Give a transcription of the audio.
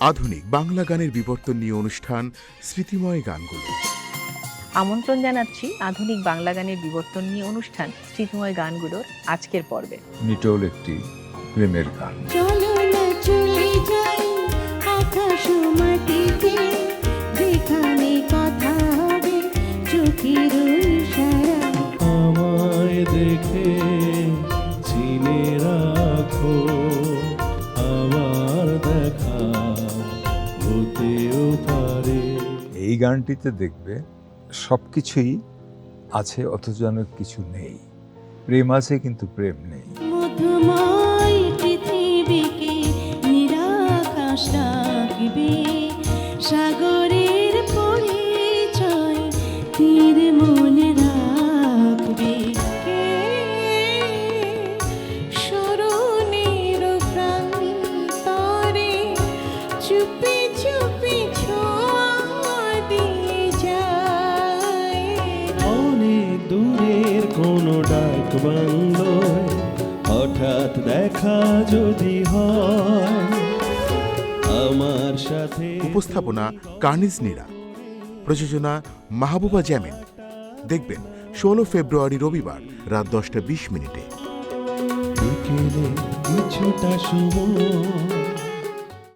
আধুনিক বাংলা গানের বিবর্তন নিয়ে অনুষ্ঠান স্মৃতিময় গানগুলো। আমন্ত্রণ জানাচ্ছি আধুনিক বাংলা গানের বিবর্তন নিয়ে অনুষ্ঠান স্মৃতিময় গানগুলোর আজকের পর্বে। নিটল একটি প্রেমের গান। হতেও পারে এই গানটিতে দেখবে সব কিছুই আছে অথচ যেন কিছু নেই। প্রেম আছে কিন্তু প্রেম নেই। মধুময় পৃথিবীকে নিরাকাশ রাখবে। সাগরের পরিচয় তীর কোনো ডাক বাংলোয় হঠাৎ দেখা যদি হয় আমার সাথে উপস্থাপনা কার্নিস নীরা। প্রযোজনা মাহবুবা জ্যামিন দেখবেন ষোলো ফেব্রুয়ারি রবিবার রাত দশটা বিশ মিনিটে। বিকেলে কিছুটা সময়